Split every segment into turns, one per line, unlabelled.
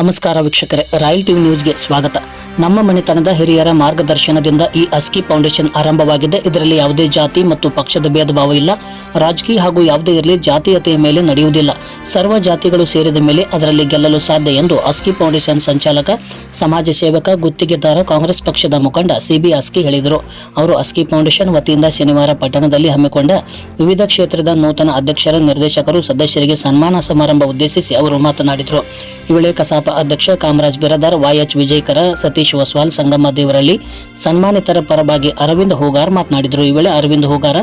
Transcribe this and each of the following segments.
ನಮಸ್ಕಾರ ವೀಕ್ಷಕರೇ, royal TV ನ್ಯೂಸ್ಗೆ ಸ್ವಾಗತ. ನಮ್ಮ ಮನೆತನದ ಹಿರಿಯರ ಮಾರ್ಗದರ್ಶನದಿಂದ ಈ ಅಸ್ಕಿ ಫೌಂಡೇಶನ್ ಆರಂಭವಾಗಿದೆ. ಇದರಲ್ಲಿ ಯಾವುದೇ ಜಾತಿ ಮತ್ತು ಪಕ್ಷದ ಭೇದ ಇಲ್ಲ. ರಾಜಕೀಯ ಹಾಗೂ ಯಾವುದೇ ಇರಲಿ ಜಾತೀಯತೆಯ ಮೇಲೆ ನಡೆಯುವುದಿಲ್ಲ. ಸರ್ವ ಜಾತಿಗಳು ಸೇರಿದ ಮೇಲೆ ಅದರಲ್ಲಿ ಗೆಲ್ಲಲು ಸಾಧ್ಯ ಎಂದು ಅಸ್ಕಿ ಫೌಂಡೇಶನ್ ಸಂಚಾಲಕ, ಸಮಾಜ ಸೇವಕ, ಗುತ್ತಿಗೆದಾರ, ಕಾಂಗ್ರೆಸ್ ಪಕ್ಷದ ಮುಖಂಡ ಸಿಬಿ ಅಸ್ಕಿ ಹೇಳಿದರು. ಅವರು ಅಸ್ಕಿ ಫೌಂಡೇಶನ್ ವತಿಯಿಂದ ಶನಿವಾರ ಪಟ್ಟಣದಲ್ಲಿ ಹಮ್ಮಿಕೊಂಡ ವಿವಿಧ ಕ್ಷೇತ್ರದ ನೂತನ ಅಧ್ಯಕ್ಷರ, ನಿರ್ದೇಶಕರು, ಸದಸ್ಯರಿಗೆ ಸನ್ಮಾನ ಸಮಾರಂಭ ಉದ್ದೇಶಿಸಿ ಅವರು ಮಾತನಾಡಿದರು. ಈ ವೇಳೆ ಅಧ್ಯಕ್ಷ ಕಾಮರಾಜ್ ಬಿರದಾರ್ ವೈಎಚ್ ವಿಜಯಕರ, ಸತೀಶ್ ವಸ್ವಾಲ್ ಸಂಗಮ ದೇವರಲ್ಲಿ ಸನ್ಮಾನಿತರ ಪರವಾಗಿ ಅರವಿಂದ್ ಹೂಗಾರ್ ಮಾತನಾಡಿದರು. ಈ ವೇಳೆ ಅರವಿಂದ್ ಹೂಗಾರ,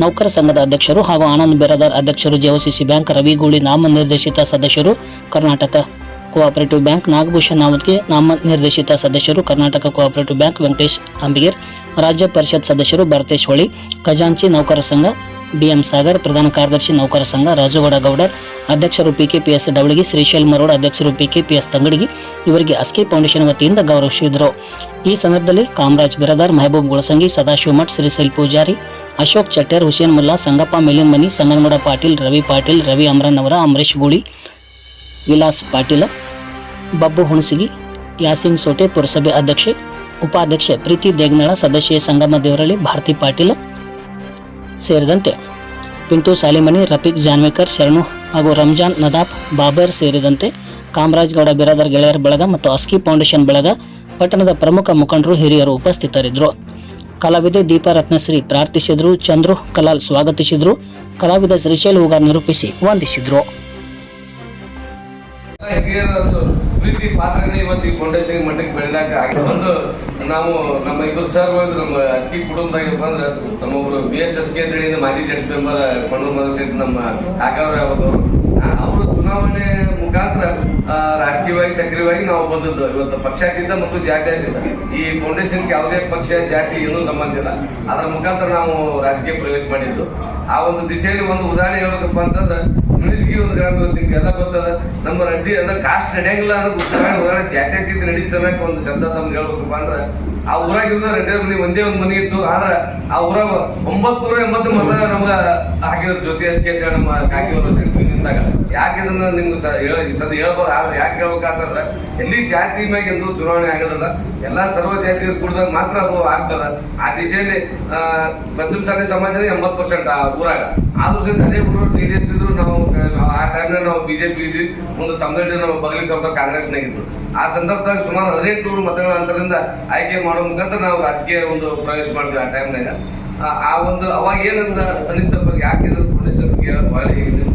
ನೌಕರ ಸಂಘದ ಅಧ್ಯಕ್ಷರು ಹಾಗೂ ಆನಂದ್ ಬಿರದಾರ್ ಅಧ್ಯಕ್ಷರು ಜೆಒಸಿಸಿ ಬ್ಯಾಂಕ್, ರವಿಗೂಳಿ ನಾಮನಿರ್ದೇಶಿತ ಸದಸ್ಯರು ಕರ್ನಾಟಕ ಕೋಆಪರೇಟಿವ್ ಬ್ಯಾಂಕ್, ನಾಗಭೂಷಣ್ ನಾಮದ್ಗೆ ನಾಮನಿರ್ದೇಶಿತ ಸದಸ್ಯರು ಕರ್ನಾಟಕ ಕೋಆಪರೇಟಿವ್ ಬ್ಯಾಂಕ್, ವೆಂಕಟೇಶ್ ಅಂಬಿಗೇರ್, ರಾಜ್ಯ ಪರಿಷತ್ ಸದಸ್ಯರು ಭರತೇಶ್ ಹೊಳಿ, ಖಜಾಂಚಿ ನೌಕರ ಸಂಘ, ಬಿಎಂ ಸಾಗರ್, ಪ್ರಧಾನ ಕಾರ್ಯದರ್ಶಿ ನೌಕರ ಸಂಘ, ರಾಜುಗೌಡ ಗೌಡರ್ ಅಧ್ಯಕ್ಷರು ಎಸ್ ಡವಳಗಿ ಶ್ರೀಶೈಲ್ ಮರೋಡ್ ಅಧ್ಯಕ್ಷರು ಎಸ್ ತಂಗಡಿಗಿ ಇವರಿಗೆ ಅಸ್ಕೆ ಫೌಂಡೇಶನ್ ವತಿಯಿಂದ ಗೌರವಿಸಿದರು ಈ ಸಂದರ್ಭದಲ್ಲಿ ಕಾಮರಾಜ್ ಬಿರದಾರ್, ಮೆಹಬೂಬ್ ಗುಳಸಂಗಿ, ಸದಾಶಿವ ಮಠ್, ಶ್ರೀಶೈಲ್ ಪೂಜಾರಿ ಅಶೋಕ್ ಚಟ್ಟರ್, ಹುಸೇನ್ ಮುಲ್ಲಾ, ಸಂಗಪ್ಪ ಮಿಲಿನ್ ಮನಿ ಸಂಗನಗೌಡ ಪಾಟೀಲ್, ರವಿ ಪಾಟೀಲ್, ರವಿ ಅಮರನ್ ಅವರ ಅಮರೇಶ್ ಗೂಳಿ, ವಿಲಾಸ್ ಪಾಟೀಲ, ಬಬ್ಬು ಹುಣಸಗಿ, ಯಾಸಿನ್ ಸೋಟೆ, ಪುರಸಭೆ ಅಧ್ಯಕ್ಷೆ, ಉಪಾಧ್ಯಕ್ಷೆ ಪ್ರೀತಿ ದೇಗ್ನಾಳ, ಸದಸ್ಯೆ ಸಂಗಮ ದೇವರಳ್ಳಿ, ಭಾರತಿ ಪಾಟೀಲ ಸೇರಿದಂತೆ ಪಿಂಟು ಸಾಲಿಮನಿ ರಫೀಕ್, ಜಾನ್ವೇಕರ್, ಶರಣು ಹಾಗೂ ರಂಜಾನ್ ನದಾಫ್ ಬಾಬರ್ ಸೇರಿದಂತೆ ಕಾಮರಾಜ್ಗೌಡ, ಬಿರಾದರ್ ಗೆಳೆಯರ ಬಳಗ ಮತ್ತು ಅಸ್ಕಿ ಫೌಂಡೇಶನ್ ಬಳಗ ಪಟ್ಟಣದ ಪ್ರಮುಖ ಮುಖಂಡರು, ಹಿರಿಯರು ಉಪಸ್ಥಿತರಿದ್ದರು. ಕಲಾವಿದೆ ದೀಪಾ ರತ್ನಶ್ರೀ ಪ್ರಾರ್ಥಿಸಿದರು, ಚಂದ್ರು ಕಲಾಲ್ ಸ್ವಾಗತಿಸಿದರು, ಕಲಾವಿದ ಶ್ರೀಶೈಲ್ ಹೂಗಾರ್ ನಿರೂಪಿಸಿ ವಂದಿಸಿದ್ರು.
ಪ್ರೀತಿ ಪಾತ್ರನೇ ಇವತ್ತು ಈ ಫೌಂಡೇಶನ್ ಮಟ್ಟಕ್ಕೆ ಬೆಳೆದಾಕ. ಒಂದು ನಾವು ನಮ್ಮ ಇಬ್ಬರು ಸರ್ ಹೋದ್ರು ನಮ್ಮ ಅಸ್ಕಿ ಕುಟುಂಬದಾಗಪ್ಪ ಅಂದ್ರೆ ನಮ್ಮೊಬ್ರು ಬಿ ಎಸ್ ಎಸ್ ಕೆ ಅಂತೇಳಿ ಮಾಜಿ ಜಡ್ ಮೆಂಬರ್ ಮಣ್ಣೂರು ಮದರ್ಸಿದ್ ನಮ್ಮ ಕಾಕವ್ರ ಯಾವಾಗ ಚುನಾವಣೆ ಮುಖಾಂತರ ರಾಜಕೀಯವಾಗಿ, ಸಕ್ರಿಯವಾಗಿ ನಾವು ಬಂದದ್ದು ಇವತ್ತು ಪಕ್ಷಾತೀತ ಮತ್ತು ಜಾತ್ಯಾತೀತ. ಈ ಫೌಂಡೇಶನ್ ಯಾವುದೇ ಪಕ್ಷ, ಜಾತಿ ಏನೂ ಸಂಬಂಧ ಇಲ್ಲ. ಅದರ ಮುಖಾಂತರ ನಾವು ರಾಜಕೀಯ ಪ್ರವೇಶ ಮಾಡಿದ್ದು. ಆ ಒಂದು ದಿಶೆಯಲ್ಲಿ ಒಂದು ಉದಾಹರಣೆ ಹೇಳಬೇಕಪ್ಪ ಅಂತಂದ್ರೆ ಮುನಿಸ್ಗಿ ಒಂದು ಗ್ರಾಮ ನಿಮ್ಗೆ ಎಲ್ಲ ಗೊತ್ತದ? ನಮ್ಮ ರೆಡ್ಡಿ ಅಂದ್ರೆ ಕಾಸ್ಟ್ ನಡೆಯಂಗಿಲ್ಲ ಅನ್ನೋದು ಉದಾಹರಣೆ ಜಾತ್ಯತೀತ ನಡೀತದೆ ಒಂದು ಶಬ್ದ ತಮ್ಗೆ ಹೇಳ್ಬೇಕಪ್ಪ ಅಂದ್ರೆ, ಆ ಊರಾಗ ಇರೋದು ರೆಡ್ಡಿ ಮನೆ ಒಂದೇ ಒಂದು ಮನೆ ಇತ್ತು. ಆದ್ರೆ ಆ ಊರಾಗ ಒಂಬತ್ತು ನೂರ ಎಂಬತ್ತು ಮತ ನಮ್ಗ ಹಾಕಿದ್ರು ಜ್ಯೋತಿ ಅಷ್ಟೇ ಅಂತ ನಮ್ಮ ಕಾಕಿಯವರು ನಿಂತಾಗ. ಯಾಕೆ ಇದನ್ನ ನಿಮ್ಗೆ ಸದ ಹೇಳ್ಬೋದು. ಆದ್ರೆ ಯಾಕೆ ಹೇಳ್ಬೇಕಂತಂದ್ರೆ, ಎಲ್ಲಿ ಜಾತಿ ಮ್ಯಾಗ ಎಂದು ಚುನಾವಣೆ ಆಗೋದಿಲ್ಲ ಎಲ್ಲಾ ಸರ್ವ ಜಾತಿ ಕುಡ್ದಾಗ ಮಾತ್ರ ಅದು ಆಗ್ತದ. ಆ ದಿಶೆಯಲ್ಲಿ ಪಂಚಮ ಸಾಲಿ ಸಮಾಜ ಎಂಬತ್ ಪರ್ಸೆಂಟ್ ಆ ಊರಾಗ. ಆದ್ರೂ ಜೊತೆ ಅದೇ ಊರು ಟಿ ಡಿ ಎಸ್ ಇದ್ರು ನಾವು, ಆ ಟೈಮ್ನ ನಾವು ಬಿಜೆಪಿ ಇದ್ವಿ. ಒಂದು ತಮಿಳ್ನಾಡು ನಾವು ಬಗಲಿ ಸೌದ ಕಾಂಗ್ರೆಸ್ನಾಗ ಇದ್ರು ಆ ಸಂದರ್ಭದಾಗ ಸುಮಾರು ಹದಿನೆಂಟು ನೂರು ಮತಗಳ ಅಂತರದಿಂದ ಆಯ್ಕೆ ಮಾಡೋ ಮುಖಾಂತರ ನಾವು ರಾಜಕೀಯ ಒಂದು ಪ್ರವೇಶ ಮಾಡಿದ್ವಿ ಆ ಟೈಮ್ನಾಗ ಆ ಒಂದು ಅವಾಗ ಏನಂತ ಅನಿಸ್ತಪ್ಪ ಯಾಕೆ ಇದ್ರ ಫೌಂಡೇಶನ್ ಬಾಳಿ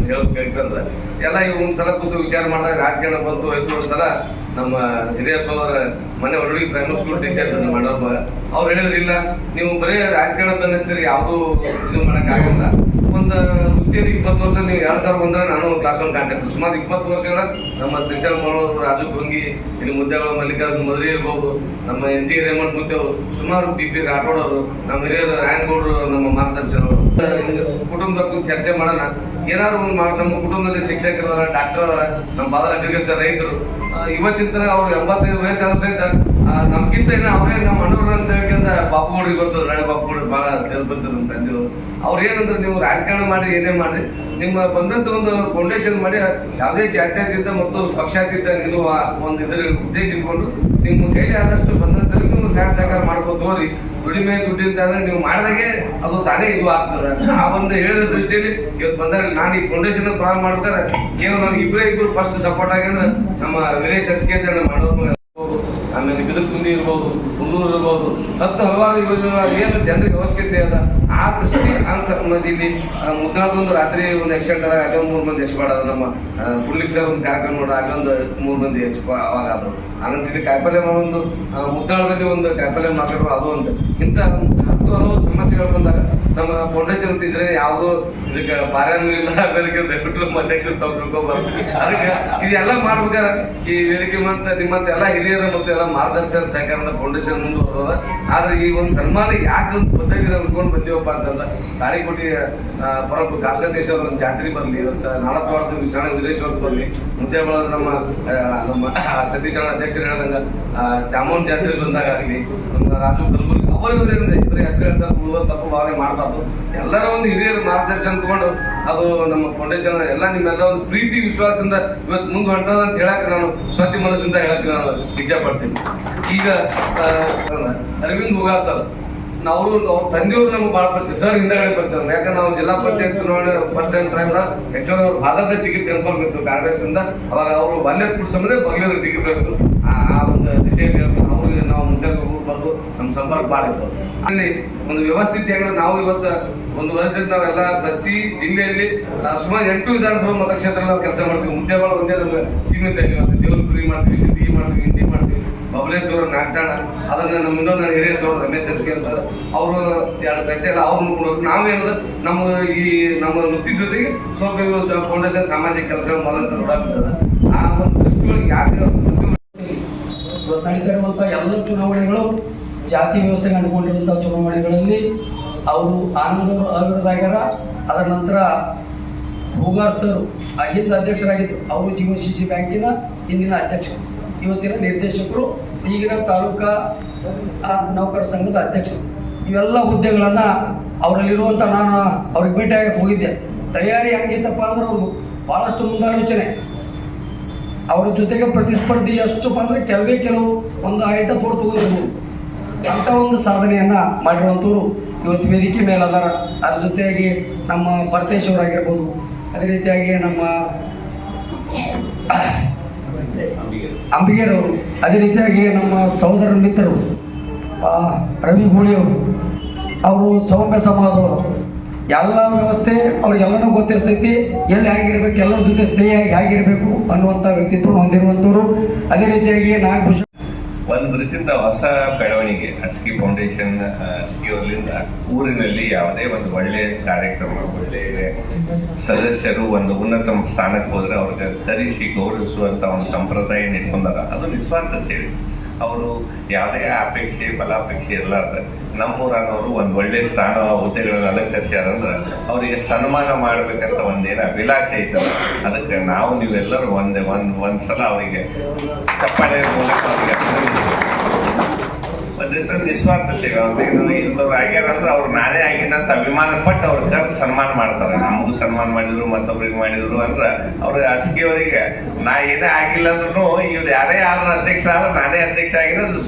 ಹೇಳ್ಬೇಕಂತಂದ್ರೆ ಎಲ್ಲ ಇವ್ ಒಂದ್ಸಲ ಕೂತು ವಿಚಾರ ಮಾಡಿದಾಗ ರಾಜಕಾರಣ ಬಂತು ಐದು ಸಲ ನಮ್ಮ ಹಿರಿಯ ಸೋದರ ಮನೆ ಒಳಗೆ ಪ್ರೈಮರಿ ಸ್ಕೂಲ್ ಟೀಚರ್ ನಮ್ಮ ಮಾಡೋರ್ ಅವ್ರು ಹೇಳಿದ್ರು, ಇಲ್ಲ, ನೀವು ಬರೀ ರಾಜಕಾರಣ ಬಂದಿರ್ತೀರಿ, ಯಾವುದು ಇದು ಮಾಡೋಕ್ಕಾಗಲ್ಲ. ಒಂದು ವೃತ್ತಿಯಲ್ಲಿ ಇಪ್ಪತ್ತು ವರ್ಷ ನೀವು ಎರಡು ಸಾವಿರ ಬಂದ್ರೆ ನಾನು ಕ್ಲಾಸ್ ಒನ್ ಕಾಂಟ್ಯಾಕ್ಟ್ ಸುಮಾರು ಇಪ್ಪತ್ತು ವರ್ಷಗಳ ನಮ್ಮ ಶ್ರೀಶಾಲ್ ಮಾಡೋರು ರಾಜು ಭಂಗಿ ಇಲ್ಲಿ ಮುದ್ದೆಗಳು ಮಲ್ಲಿಕಾರ್ಜುನ್ ಮದುವೆ ಇರ್ಬೋದು, ನಮ್ಮ ಎನ್ ಜಿ ರೇಮಂಡ್ ಮುದ್ದೆವರು ಸುಮಾರು ಬಿ ಪಿ ರಾಠೋಡ್ ಅವರು, ನಮ್ಮ ಹಿರಿಯರು ರಾಯನಗೌಡರು ನಮ್ಮ ಮಾರ್ಗದರ್ಶನವರು ಕುಟುಂಬದ ಕುಂತು ಚರ್ಚೆ ಮಾಡೋಣ. ಏನಾದ್ರು ಒಂದು ಮಾ- ನಮ್ಮ ಕುಟುಂಬದಲ್ಲಿ ಶಿಕ್ಷಕರು ಡಾಕ್ಟರ್ ಅದಾರ, ನಮ್ಮ ಫಾದರ್ ಅಗ್ರಿಕಲ್ಚರ್ ರೈತರು ಇವತ್ತಿನ ಅವ್ರು ಎಂಬತ್ತೈದು ವಯಸ್ಸಾದ ನಮ್ಗಿಂತ ಅವರೇ ನಮ್ಮ ಅಣ್ಣವ್ರ ಅಂತ ಹೇಳ್ಕೊಂಡ ಬಾಪುಗೌಡ್ರಿಗೆ ಗೊತ್ತು, ರಾಣಿ ಬಾಪುಗೌಡ್ರು ಬಹಳ ಚಲಪತಿರು ಅಂತ ಅಂದ್ರು. ಅವ್ರು ಏನಂದ್ರೆ, ನೀವು ರಾಜಕಾರಣ ಮಾಡಿ ಏನೇ ಮಾಡಿ ನಿಮ್ಮ ಬಂದಂತ ಒಂದು ಫೌಂಡೇಶನ್ ಮಾಡಿ, ಯಾವುದೇ ಜಾತ್ಯಾತೀತ ಮತ್ತು ಪಕ್ಷಾತೀತ ನಿಲ್ಲುವ ಒಂದು ಇದರ ಉದ್ದೇಶ ಇಟ್ಕೊಂಡು ನಿಮ್ಮ ಕೈಲಿ ಆದಷ್ಟು ಬಂದಂತ ನೀವು ಸಹಾಯ ಸಹಕಾರ ಮಾಡ್ಬೋದು ತೋರಿ ದುಡಿಮೆ ದುಡ್ಡಿಂದ ಅಂದ್ರೆ ನೀವು ಮಾಡಿದಾಗೆ ಅದು ತಾನೇ ಇದು ಆಗ್ತದ. ಆ ಒಂದು ಹೇಳಿದ ದೃಷ್ಟಿಯಲ್ಲಿ ಇವತ್ತು ಬಂದಾಗ ನಾನು ಈ ಫೌಂಡೇಶನ್ ಪ್ರಾರಂಭ ಮಾಡ್ಬೇಕಾದ್ರೆ ಕೇವಲ ನನಗೆ ಇಬ್ಬರೇ ಇಬ್ಬರು ಫಸ್ಟ್ ಸಪೋರ್ಟ್ ಆಗಿದ್ರೆ ನಮ್ಮ ವೀರೇಶ್ ಎಸ್ಕೆ ಅಂತ ನಮ್ಮ ಮಗ ಇರ್ಬೋದು, ಹುಲ್ಲೂರು ಇರ್ಬೋದು ಹತ್ತು ಹಲವಾರು ಯೋಜನೆಗಳು ಏನು ಜನರಿಗೆ ಅವಶ್ಯಕತೆ ಅದ? ಆ ದೃಷ್ಟಿ ಆನ್ಸರ್ ಇಲ್ಲಿ ಒಂದು ರಾತ್ರಿ ಒಂದು ಆಕ್ಸಿಡೆಂಟ್ ಆದಾಗ ಒಂದು ಮೂರು ಮಂದಿ ಎಷ್ಟು ಮಾಡೋದು ನಮ್ಮ ಕುಡ್ಲಿಕ್ ಸರ್ ಒಂದು ಕಾರ್ಯಕ್ರಮ ನೋಡ ಅಲ್ಲೊಂದು ಮೂರು ಮಂದಿ ಅವಾಗ ಆದ್ರು. ಆನಂತರ ಇಲ್ಲಿ ಕಾಯಿಪಲ್ಯ ಒಂದು ಆ, ಒಂದು ಕಾಯಿಪಲ್ಯ ಮಾರ್ಕೆಟ್ ಅದು ಒಂದು. ಇಂಥ ಹತ್ತು ಅನ್ನೋ ಸಮಸ್ಯೆಗಳು ಬಂದಾಗ ನಮ್ಮ ಫೌಂಡೇಶನ್ ಅಂತ ಇದ್ರೆ ಯಾವುದು ಇದಕ್ಕೆ ಬಾರ್ಯಾನು ಇಲ್ಲ ಅದಕ್ಕೆ ದಯವಿಟ್ಟು ನಮ್ಮ ತಾವು ಅದಕ್ಕೆ ಇದೆಲ್ಲ ಮಾಡ್ಬೇಕಾರ ಈ ವೇದಿಕೆ ಮಂತ ನಿಮ್ಮಂತ ಎಲ್ಲ ಹಿರಿಯರ ಮತ್ತು ಎಲ್ಲ ಮಾರ್ಗದರ್ಶನ ಸಹಕಾರದ ಫೌಂಡೇಶನ್ ಮುಂದುವರೆದ ಆದ್ರೆ ಈ ಒಂದು ಸನ್ಮಾನ ಯಾಕೆ ಪದ್ಧತಿ ಬಂದಿವಪ್ಪ ಅಂತಂದ್ರ ಬಂದೀವಪ್ಪ ಅಂತಂದ್ರೆ ತಾಳಿಕೋಟಿ ಆ, ಪರಮ ಕಾಸಕೇಶ್ವರ ಒಂದು ಜಾತ್ರೆ ಬರಲಿ ಇವತ್ತು ನಾಳತ್ವಾರದ ವಿಶ್ರಾಣ ವೀರೇಶ್ವರ ಬರಲಿ ಮುದ್ದೇಬಳದ ನಮ್ಮ ಆ, ನಮ್ಮ ಸತೀಶ್ ಅಧ್ಯಕ್ಷರು ಹೇಳ್ದಂಗ ಚಾಮೋನ್ ಜಾತ್ರೆ ಬಂದಾಗ ಆಗ್ಲಿ ನಮ್ಮ ರಾಜು ಕಲಬುರ್ಗಿ ಏನಿದೆ ಹೆಸರು ತಪ್ಪು ಭಾವನೆ ಮಾಡಬಾರ್ದು. ಎಲ್ಲರ ಒಂದು ಹಿರಿಯರ ಮಾರ್ಗದರ್ಶನ ತಗೊಂಡು ಅದು ನಮ್ಮ ಫೌಂಡೇಶನ್ ಎಲ್ಲ ನಿಮ್ಮೆಲ್ಲ ಒಂದು ಪ್ರೀತಿ, ವಿಶ್ವಾಸದಿಂದ ಇವತ್ತು ಮುಂದೆ ಹೊಂಟದ ಅಂತ ಹೇಳಕ್ ನಾನು ಸ್ವಚ್ಛ ಮನಸ್ಸಿಂದ ಹೇಳಕ್ ನಾನು ಇಚ್ಛೆ ಪಡ್ತೀನಿ ಈಗ ಅರವಿಂದ್ ಮುಗಾಲ್ ಸರ್. ನಾವು ಅವ್ರ ತಂದೆಯವರು ನಮ್ಗೆ ಭಾಳ ಪರಿಚಯ. ಸರ್ ಹಿಂದಗಡೆ ಪರಿಚಯ ಯಾಕಂದ್ರೆ ನಾವು ಜಿಲ್ಲಾ ಪಂಚಾಯತ್ ಚುನಾವಣೆ ಫಸ್ಟ್ ಟೈಮ್ ಟೈಮ್ ಹೆಚ್ಚುವರಿ ಅವ್ರು ಭಾರತದ ಟಿಕೆಟ್ ಕನ್ಫರ್ಮ್ ಇತ್ತು ಕಾಂಗ್ರೆಸ್ ಇಂದ ಅವಾಗ ಅವರು ಬಾಲ್ಯದ ಸಂಬಂಧ ಬಗ್ಲದ ಟಿಕೆಟ್ ಬೇಕು. ಆ ಒಂದು ದಿಶೆಯಲ್ಲಿ ಬಂದು ನಮ್ಮ ಸಂಪರ್ಕ ಇತ್ತು. ಅಲ್ಲಿ ಒಂದು ವ್ಯವಸ್ಥಿತಿಯಾಗಿ ನಾವು ಇವತ್ತು ಒಂದು ವರ್ಷದ ನಾವೆಲ್ಲ ಪ್ರತಿ ಜಿಲ್ಲೆಯಲ್ಲಿ ಸುಮಾರು ಎಂಟು ವಿಧಾನಸಭಾ ಮತಕ್ಷೇತ್ರ ಕೆಲಸ ಮಾಡ್ತೀವಿ. ಮುದ್ದೆಗಳು ಒಂದೇ ನಮ್ಗೆ ಸೀಮಿತ ಇವತ್ತು ದೇವರಪುರಿ ಮಾಡ್ತೀವಿ ಸಿದ್ಧಿ ಮಾಡ್ತೀವಿ, ಇಂಡಿ ಮಾಡ್ತೀವಿ, ಬಬಲೇಶ್ವರ ನಾಗಟಾಣ ಅದನ್ನ ನಮ್ಮ ಇನ್ನೊಂದು ಹಿರಿಯ ಸೋರ್ ರಮೇಶ್ ಎಸ್ಗೆ ಅಂತ ಅವರು ಎರಡು ಪೈಸೆ ಎಲ್ಲ ಅವ್ರು ನೋಡ್ಕೊಂಡು ನಾವೇನದ ನಮ್ಮ ಈ ನಮ್ಮ ವೃತ್ತಿ ಜೊತೆಗೆ ಸ್ವಲ್ಪ ಫೌಂಡೇಶನ್ ಸಾಮಾಜಿಕ ಕೆಲಸ ಮೊದಲ ನೋಡಾಗ್ತದೆ ಆ ಒಂದು ದೃಷ್ಟಿಯೊಳಗೆ ಯಾಕೆ
ಇವತ್ತು ನಡೀತಾ ಇರುವಂಥ ಎಲ್ಲ ಚುನಾವಣೆಗಳು ಜಾತಿ ವ್ಯವಸ್ಥೆಗೆ ಅಂಟ್ಕೊಂಡಿರುವಂಥ ಚುನಾವಣೆಗಳಲ್ಲಿ ಅವರು ಆನಂದ್ ಅವರು ಅವಿರೋಧಾಗ್ಯಾರ ಅದರ ನಂತರ ಹೂಗಾರ್ ಸರ್ ಹಿಂದೆ ಅಧ್ಯಕ್ಷರಾಗಿದ್ದರು ಅವರು ಜೀವನ ಶಿಕ್ಷಿ ಬ್ಯಾಂಕಿನ ಇಂದಿನ ಅಧ್ಯಕ್ಷರು. ಇವತ್ತಿನ ನಿರ್ದೇಶಕರು, ಈಗಿನ ತಾಲೂಕಾ ನೌಕರ ಸಂಘದ ಅಧ್ಯಕ್ಷರು. ಇವೆಲ್ಲ ಹುದ್ದೆಗಳನ್ನು ಅವರಲ್ಲಿರುವಂಥ ನಾನು, ಅವ್ರಿಗೆ ಭೇಟಿಯಾಗಕ್ಕೆ ಹೋಗಿದ್ದೆ. ತಯಾರಿ ಹೆಂಗಿತ್ತಪ್ಪ ಅಂದ್ರೆ ಅವರು ಭಾಳಷ್ಟು ಮುಂದಾಲೋಚನೆ. ಅವ್ರ ಜೊತೆಗೆ ಪ್ರತಿಸ್ಪರ್ಧಿ ಎಷ್ಟು ಬಂದ್ರೆ ಕೆಲವೇ ಕೆಲವು ಒಂದು ಐಟ ತೋರ್ ತಗೋದಿರ್ಬೋದು ಅಂತ ಒಂದು ಸಾಧನೆಯನ್ನ ಮಾಡಿರುವಂಥವ್ರು ಇವತ್ತು ವೇದಿಕೆ ಮೇಲೆ ಅದಾರ ಜೊತೆಯಾಗಿ ನಮ್ಮ ಭರತೇಶ್ ಅವರಾಗಿರ್ಬೋದು. ಅದೇ ರೀತಿಯಾಗಿ ನಮ್ಮ ಅಂಬಿಗೇರವರು ಅದೇ ರೀತಿಯಾಗಿ ನಮ್ಮ ಸಹೋದರ ಮಿತ್ರರು ರವಿ ಗೂಳಿಯವರು ಅವರು. ಸೌಮ್ಯ ಸಮಾಜದವರು ಎಲ್ಲ ವ್ಯವಸ್ಥೆ ಅವ್ರಿಗೆಲ್ಲನೂ ಗೊತ್ತಿರ್ತೈತಿ, ಎಲ್ಲಿ ಹೇಗಿರ್ಬೇಕು ಎಲ್ಲರ ಜೊತೆ ಸ್ನೇಹಿಯಾಗಿ ಹೇಗಿರ್ಬೇಕು ಅನ್ನುವಂಥ ವ್ಯಕ್ತಿತ್ವ ಹೊಂದಿರುವಂಥವ್ರು. ಅದೇ ರೀತಿಯಾಗಿ ನಾಗಭೂಷಣ್
ಒಂದು ರೀತಿಯಿಂದ ಹೊಸ ಬೆಳವಣಿಗೆ ಅಸ್ಕಿ ಫೌಂಡೇಶನ್ ಅಸ್ಕಿ ಊರಿನಲ್ಲಿ ಯಾವುದೇ ಒಂದು ಒಳ್ಳೆ ಕಾರ್ಯಕ್ರಮ, ಒಳ್ಳೆ ಸದಸ್ಯರು ಒಂದು ಉನ್ನತ ಸ್ಥಾನಕ್ಕೆ ಹೋದ್ರೆ ಅವ್ರಿಗೆ ಕರೆಸಿ ಗೌರವಿಸುವಂತ ಒಂದು ಸಂಪ್ರದಾಯ ಇಟ್ಕೊಂಡಾರ ಅದು ನಿಸ್ವಾರ್ಥ ಸೇವೆ. ಅವರು ಯಾವುದೇ ಅಪೇಕ್ಷೆ, ಫಲಾಪೇಕ್ಷೆ ಇರಲಾರ್ದ ನಮ್ಮೂರನವರು ಒಂದು ಒಳ್ಳೆ ಸ್ಥಾನ, ಹುದ್ದೆಗಳನ್ನು ಅಲಂಕರಿಸ್ಯಾರಂದ್ರ ಅವರಿಗೆ ಸನ್ಮಾನ ಮಾಡ್ಬೇಕಂತ ಒಂದೇನ ಅಭಿಲಾಷೆ ಐತಲ್ಲ ಅದಕ್ಕೆ ನಾವು ನೀವೆಲ್ಲರೂ ಒಂದೇ, ಒಂದ್, ಒಂದ್ಸಲ ಅವರಿಗೆ ಚಪ್ಪಾಳೆ ಮೂಲಕ. ಒಂದ್ ರೀತಿ ನಿಸ್ವಾರ್ಥ ಇಂಥವ್ರು ಆಗ್ಯಾರ ಅಂದ್ರೆ ಅವ್ರು ನಾನೇ ಆಗಿನಂತ ಅಭಿಮಾನ ಪಟ್ಟು ಅವ್ರ ಕರೆದು ಸನ್ಮಾನ ಮಾಡ್ತಾರೆ. ನಮಗೂ ಸನ್ಮಾನ ಮಾಡಿದ್ರು, ಮತ್ತೊಬ್ರಿಗೆ ಮಾಡಿದ್ರು ಅಂದ್ರ ಅವ್ರ ಅವರಿಗೆ ನಾ ಏನೇ ಆಗಿಲ್ಲ ಅಂದ್ರೂ ಇವ್ರು ಯಾರೇ ಆದ್ರೂ ಅಧ್ಯಕ್ಷ ಆದ್ರೆ ನಾನೇ ಅಧ್ಯಕ್ಷ ಆಗಿರೋದು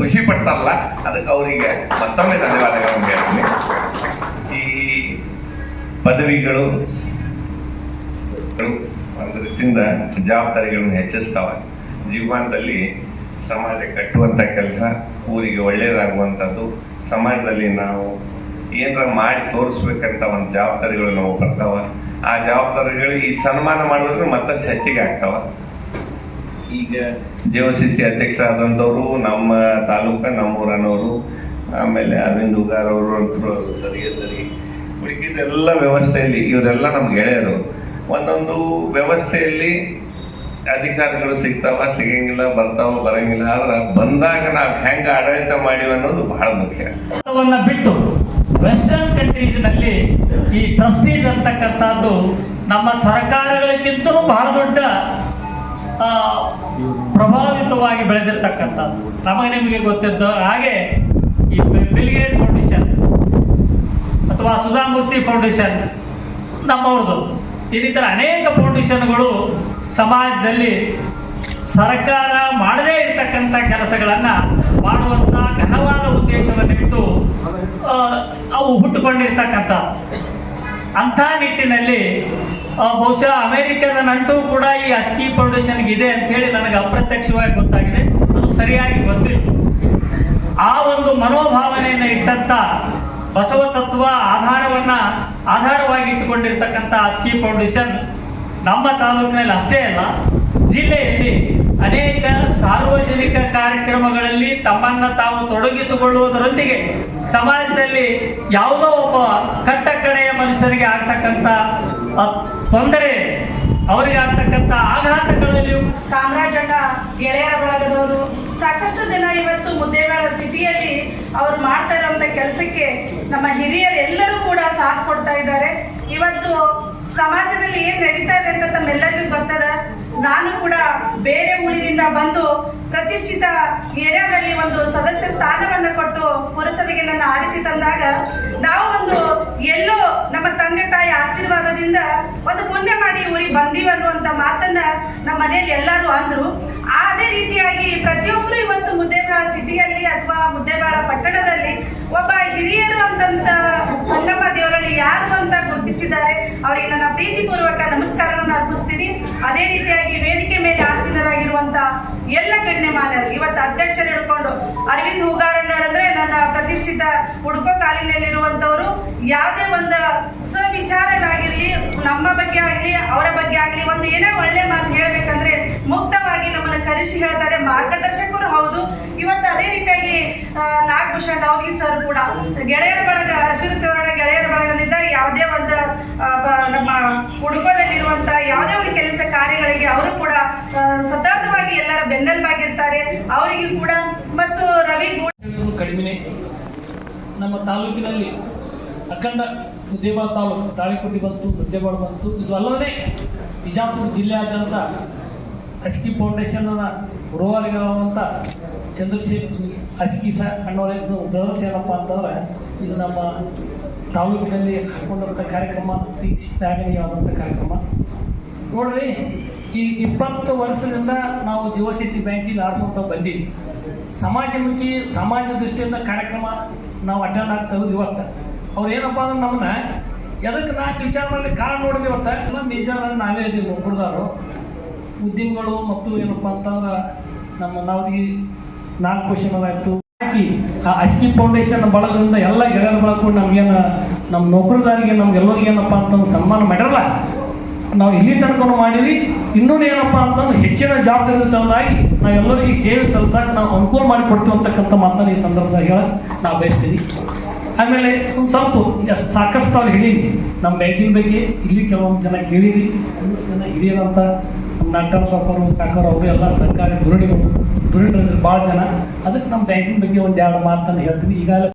ಖುಷಿ ಪಡ್ತಾರಲ್ಲ, ಅದಕ್ಕೆ ಅವರಿಗೆ ಮತ್ತೊಮ್ಮೆ ಧನ್ಯವಾದಗಳನ್ನು ಹೇಳ್ತೀನಿ. ಈ ಪದವಿಗಳು ಒಂದು ರೀತಿಯಿಂದ ಜವಾಬ್ದಾರಿಗಳನ್ನು ಹೆಚ್ಚಿಸ್ತಾವ. ಜೀವನದಲ್ಲಿ ಸಮಾಜ ಕಟ್ಟುವಂತ ಕೆಲಸ, ಊರಿಗೆ ಒಳ್ಳೇದಾಗುವಂಥದ್ದು, ಸಮಾಜದಲ್ಲಿ ನಾವು ಏನರ ಮಾಡಿ ತೋರಿಸ್ಬೇಕಂತ ಒಂದು ಜವಾಬ್ದಾರಿಗಳು ನಾವು ಬರ್ತಾವ ಆ ಜವಾಬ್ದಾರಿಗಳು ಈ ಸನ್ಮಾನ ಮಾಡಿದ್ರೆ ಮತ್ತಷ್ಟು ಹೆಚ್ಚಿಗೆ ಆಗ್ತಾವ. ಈಗ ಸಿ ಅಧ್ಯಕ್ಷ ಆದಂಥವ್ರು ನಮ್ಮ ತಾಲೂಕ ನಮ್ಮೂರನವರು ಆಮೇಲೆ ಅರವಿಂದ್ ಉಗಾರ್ ಅವರು ಅಂತರು ಸರಿ ಸರಿ. ಉಳಿಕಿದೆಲ್ಲ ವ್ಯವಸ್ಥೆಯಲ್ಲಿ ಇವರೆಲ್ಲ ನಮ್ಗೆ ಗೆಳೆಯರು. ಒಂದೊಂದು ವ್ಯವಸ್ಥೆಯಲ್ಲಿ ಅಧಿಕಾರಿಗಳು ಸಿಗ್ತಾವ, ಸಿಗಂಗಿಲ್ಲ, ಬರ್ತಾವ, ಬರಂಗಿಲ್ಲ. ಆದ್ರೆ ಬಂದಾಗ ನಾವು ಹೆಂಗ ಆಡಳಿತ ಮಾಡಿವಿ ಅನ್ನೋದು ಬಹಳ ಮುಖ್ಯ.
ಬಿಟ್ಟು ವೆಸ್ಟರ್ನ್ ಕಂಟ್ರೀಸ್ನಲ್ಲಿ ಈ ಟ್ರಸ್ಟೀಸ್ ಅಂತಕ್ಕಂಥದ್ದು ನಮ್ಮ ಸರ್ಕಾರಗಳಿಗಿಂತಲೂ ಬಹಳ ದೊಡ್ಡ ಪ್ರಭಾವಿತವಾಗಿ ಬೆಳೆದಿರ್ತಕ್ಕಂಥದ್ದು. ನಮಗೆ ನಿಮಗೆ ಗೊತ್ತಿದ್ದ ಹಾಗೆ ಈ ಬಿಲ್ಗೇಟ್ ಫೌಂಡೇಶನ್ ಅಥವಾ ಸುಧಾಮೂರ್ತಿ ಫೌಂಡೇಶನ್ ನಮ್ಮವ್ರದ್ದು. ಇನ್ನಿತರ ಅನೇಕ ಫೌಂಡೇಶನ್ಗಳು ಸಮಾಜದಲ್ಲಿ ಸರ್ಕಾರ ಮಾಡದೇ ಇರತಕ್ಕಂಥ ಕೆಲಸಗಳನ್ನು ಮಾಡುವಂಥ ಘನವಾದ ಉದ್ದೇಶವನ್ನಿಟ್ಟು ಅವು ಹುಟ್ಟುಕೊಂಡಿರ್ತಕ್ಕಂಥ. ಅಂಥ ನಿಟ್ಟಿನಲ್ಲಿ ಬಹುಶಃ ಅಮೆರಿಕದ ನಂಟು ಕೂಡ ಈ ಅಸ್ಕಿ ಫೌಂಡೇಶನ್ಗೆ ಇದೆ ಅಂತ ಹೇಳಿ ನನಗೆ ಅಪ್ರತ್ಯಕ್ಷವಾಗಿ ಗೊತ್ತಾಗಿದೆ. ಅದು ಸರಿಯಾಗಿ ಗೊತ್ತಿಲ್ಲ. ಆ ಒಂದು ಮನೋಭಾವನೆಯನ್ನು ಇಟ್ಟಂತ ಬಸವ ತತ್ವ ಆಧಾರವನ್ನ, ಆಧಾರವಾಗಿ ಇಟ್ಟುಕೊಂಡಿರ್ತಕ್ಕಂಥ ಅಸ್ಕಿ ಫೌಂಡೇಶನ್ ನಮ್ಮ ತಾಲೂಕಿನಲ್ಲಿ ಅಷ್ಟೇ ಅಲ್ಲ, ಜಿಲ್ಲೆಯಲ್ಲಿ ಅನೇಕ ಸಾರ್ವಜನಿಕ ಕಾರ್ಯಕ್ರಮಗಳಲ್ಲಿ ತಮ್ಮನ್ನ ತಾವು ತೊಡಗಿಸಿಕೊಳ್ಳುವುದರೊಂದಿಗೆ ಸಮಾಜದಲ್ಲಿ ಯಾವುದೋ ಒಬ್ಬ ಕಟ್ಟ ಕಡೆಯ ಮನುಷ್ಯರಿಗೆ ಆಗ್ತಕ್ಕಂಥ ತೊಂದರೆ, ಅವರಿಗೆ ಆಗ್ತಕ್ಕಂಥ ಆಘಾತಗಳಲ್ಲಿಯೂ
ಕಾಮರಾಜಣ್ಣ ಗೆಳೆಯರ ಬಳಗದವರು, ಸಾಕಷ್ಟು ಜನ ಇವತ್ತು ಮುದ್ದೇಗಳ ಸಿಟಿಯಲ್ಲಿ ಅವರು ಮಾಡ್ತಾ ಇರುವಂತ ಕೆಲಸಕ್ಕೆ ನಮ್ಮ ಹಿರಿಯರೆಲ್ಲರೂ ಕೂಡ ಸಾಥ್ ಕೊಡ್ತಾ ಇದ್ದಾರೆ. ಇವತ್ತು ಸಮಾಜದಲ್ಲಿ ಏನ್ ನಡೀತಾ ಇದೆ ಅಂತ ತಮ್ಮೆಲ್ಲರಿಗೂ ಗೊತ್ತದ? ನಾನು ಕೂಡ ಬೇರೆ ಊರಿನಿಂದ ಬಂದು ಪ್ರತಿಷ್ಠಿತ ಏರಿಯಾದಲ್ಲಿ ಒಂದು ಸದಸ್ಯ ಸ್ಥಾನವನ್ನು ಕೊಟ್ಟು ಪುರಸಭೆಗೆ ನನ್ನ ಆರಿಸಿ ತಂದಾಗ ನಾವು ಒಂದು ಎಲ್ಲೋ ನಮ್ಮ ತಂದೆ ತಾಯಿ ಆಶೀರ್ವಾದದಿಂದ ಒಂದು ಪುಣ್ಯ ಮಾಡಿ ಊರಿಗೆ ಬಂದೀವಿ ಅನ್ನುವಂಥ ಮಾತನ್ನ ನಮ್ಮ ಮನೆಯಲ್ಲಿ ಎಲ್ಲರೂ ಅಂದ್ರು. ಅದೇ ರೀತಿಯಾಗಿ ಪ್ರತಿಯೊಬ್ಬರು ಇವತ್ತು ಮುದ್ದೇಬಾಳ ಸಿಟಿಯಲ್ಲಿ ಅಥವಾ ಮುದ್ದೇಬಾಳ ಪಟ್ಟಣದಲ್ಲಿ ಒಬ್ಬ ಹಿರಿಯರು ಅಂತಂತ ಸಂಗಮ ದೇವರಲ್ಲಿ ಯಾರು ಅಂತ ಗುರುತಿಸಿದ್ದಾರೆ. ಅವರಿಗೆ ನನ್ನ ಪ್ರೀತಿಪೂರ್ವಕ ನಮಸ್ಕಾರವನ್ನು ಅರ್ಪಿಸ್ತೀನಿ. ಅದೇ ರೀತಿಯಾಗಿ ವೇದಿಕೆ ಮೇಲೆ ಆಸೀನರಾಗಿರುವಂತ ಎಲ್ಲ ಗಣ್ಯಮಾನ್ಯರು ಇವತ್ತು ಅಧ್ಯಕ್ಷರು ಹಿಡ್ಕೊಂಡು ಅರವಿಂದ್ ಹೂಗಾರಣ್ಣರಂದ್ರೆ ನನ್ನ ಪ್ರತಿಷ್ಠಿತ ಹುಡುಕೋ ಕಾಲಿನಲ್ಲಿರುವಂತವರು ಯಾವುದೇ ಒಂದು ಸವಿಚಾರವಾಗಿರಲಿ ನಮ್ಮ ಬಗ್ಗೆ ಆಗಲಿ, ಅವರ ಬಗ್ಗೆ ಆಗಲಿ, ಒಂದು ಏನೇ ಒಳ್ಳೆ ಮಾತು ಹೇಳ್ಬೇಕಂದ್ರೆ ಮುಕ್ತವಾಗಿ ನಮ್ಮನ್ನ ಕರೆಸಿ ಹೇಳ್ತಾರೆ ಮಾರ್ಗದರ್ಶಕರು ಹೌದು. ಇವತ್ತು ಅದೇ ನಾಗಭೂಷಣ್ ಡೌಗಿ ಸರ್ ಕೂಡ. ಗೆಳೆಯರ ಬಳಗ, ಹಸಿರು ತೋರಣ ಗೆಳೆಯರ ಬಳಗದಿಂದ ಯಾವುದೇ ಒಂದು ನಮ್ಮ ಹುಡುಗದಲ್ಲಿರುವಂತ ಯಾವುದೇ ಒಂದು ಕೆಲಸ ಕಾರ್ಯಗಳಿಗೆ ಅವರು ಕೂಡ ಸತತವಾಗಿ ಎಲ್ಲರ ಬೆನ್ನೆಲುಬಾಗಿರ್ತಾರೆ. ಅವರಿಗೆ ಕೂಡ ಮತ್ತು ರವಿ
ಕಡಿಮೆ ನಮ್ಮ ತಾಲೂಕಿನಲ್ಲಿ ಅಖಂಡ ಮುದ್ದೇಬಾಳ ತಾಲೂಕು ತಾಳಿಕೋಟಿ ಬಂತು, ಮುದ್ದೇಬಾಳ ಬಂತು. ಇದು ಅಲ್ಲದೆ ಬಿಜಾಪುರ ಜಿಲ್ಲೆಯಾದ್ಯಂತ ಅಸ್ಕಿ ಫೌಂಡೇಶನ್ನ ರೋವಾಲಿಗಳಾದಂಥ ಚಂದ್ರಶೇಖರ್ ಅಸ್ಕಿ ಸಹ ಅನ್ನೋರಿದ್ದು ಬ್ರದರ್ಸ್ ಏನಪ್ಪ ಅಂತಂದ್ರೆ, ಇದು ನಮ್ಮ ತಾಲೂಕಿನಲ್ಲಿ ಹಾಕೊಂಡಂಥ ಕಾರ್ಯಕ್ರಮ ಅತಿ ಶ್ಲಾಘನೀಯವಾದಂಥ ಕಾರ್ಯಕ್ರಮ. ನೋಡ್ರಿ, ಈ ಇಪ್ಪತ್ತು ವರ್ಷದಿಂದ ನಾವು ಜೀವಶಿಸಿ ಬ್ಯಾಂಕಿಗೆ ಆರಿಸ್ಕೊಂತ ಬಂದೀವಿ ಸಮಾಜಮುಖಿ, ಸಮಾಜ ದೃಷ್ಟಿಯಿಂದ ಕಾರ್ಯಕ್ರಮ ನಾವು ಅಟೆಂಡ್ ಆಗ್ತದೆ ಇವತ್ತು. ಅವ್ರು ಏನಪ್ಪ ಅಂದ್ರೆ ನಮ್ಮನ್ನ ಎದಕ್ಕೆ ನಾಲ್ಕು ವಿಚಾರ ಮಾಡಲಿಕ್ಕೆ ಕಾರಣ ನೋಡಿದ್ವಿ ಇವತ್ತು? ಎಲ್ಲ ಮೇಜರ್ ನಾವೇ ಇದೀವಿ ನೌಕರದಾರು ಉದ್ಯಮಗಳು ಮತ್ತು ಏನಪ್ಪ ಅಂತಂದ್ರೆ ನಮ್ಮ ನಾವು ನಾಲ್ಕು ಕ್ವಶನ್ ಅದಾಯ್ತು ಹಾಕಿ ಆ ಅಸ್ಕಿ ಫೌಂಡೇಶನ್ ಬಳಗದಿಂದ ಎಲ್ಲ ಗೆಳೆಯರ ಬಳಕೊಂಡು ನಮ್ಗೇನು ನಮ್ಮ ನೌಕರದಾರಿಗೆ ನಮ್ಗೆಲ್ಲರಿಗೆ ಏನಪ್ಪ ಅಂತಂದು ಸನ್ಮಾನ ಮಾಡಿರಲ್ಲ. ನಾವು ಇಲ್ಲಿ ತನಕ ಮಾಡೀವಿ ಇನ್ನೂ ಏನಪ್ಪ ಅಂತಂದ್ರೆ ಹೆಚ್ಚಿನ ಜವಾಬ್ದಾರಿ ತಂದಾಗಿ ನಾವೆಲ್ಲರಿಗೆ ಸೇವೆ ಸಲ್ಲಿಸಕ್ಕೆ ನಾವು ಅನುಕೂಲ ಮಾಡಿಕೊಡ್ತೀವಿ ಅಂತಕ್ಕಂಥ ಮಾತನ್ನ ಈ ಸಂದರ್ಭದಾಗ ಹೇಳಕ್ ನಾವು ಬಯಸ್ತೀವಿ. ಆಮೇಲೆ ಒಂದು ಸ್ವಲ್ಪ ಸಾಕಷ್ಟು ಅವ್ರು ಹೇಳಿದ್ವಿ ನಮ್ಮ ಬ್ಯಾಂಕಿನ ಬಗ್ಗೆ ಇಲ್ಲಿ ಕೆಲವೊಂದು ಜನ ಕೇಳಿದ್ವಿ ಒಂದಷ್ಟು ಜನ ಹಿರಿಯರಂತ ನಾಟಕ ಸಾಕರು ಕಾಕರು ಅವರು ಎಲ್ಲ ಸರ್ಕಾರಿ ಧೋರಣಿಗಳು ಧೋರಣಿ ಭಾಳ ಜನ. ಅದಕ್ಕೆ ನಮ್ಮ ಬ್ಯಾಂಕಿನ ಬಗ್ಗೆ ಒಂದು ಎರಡು ಮಾತನ್ನು ಹೇಳ್ತೀನಿ. ಈಗಾಗಲೇ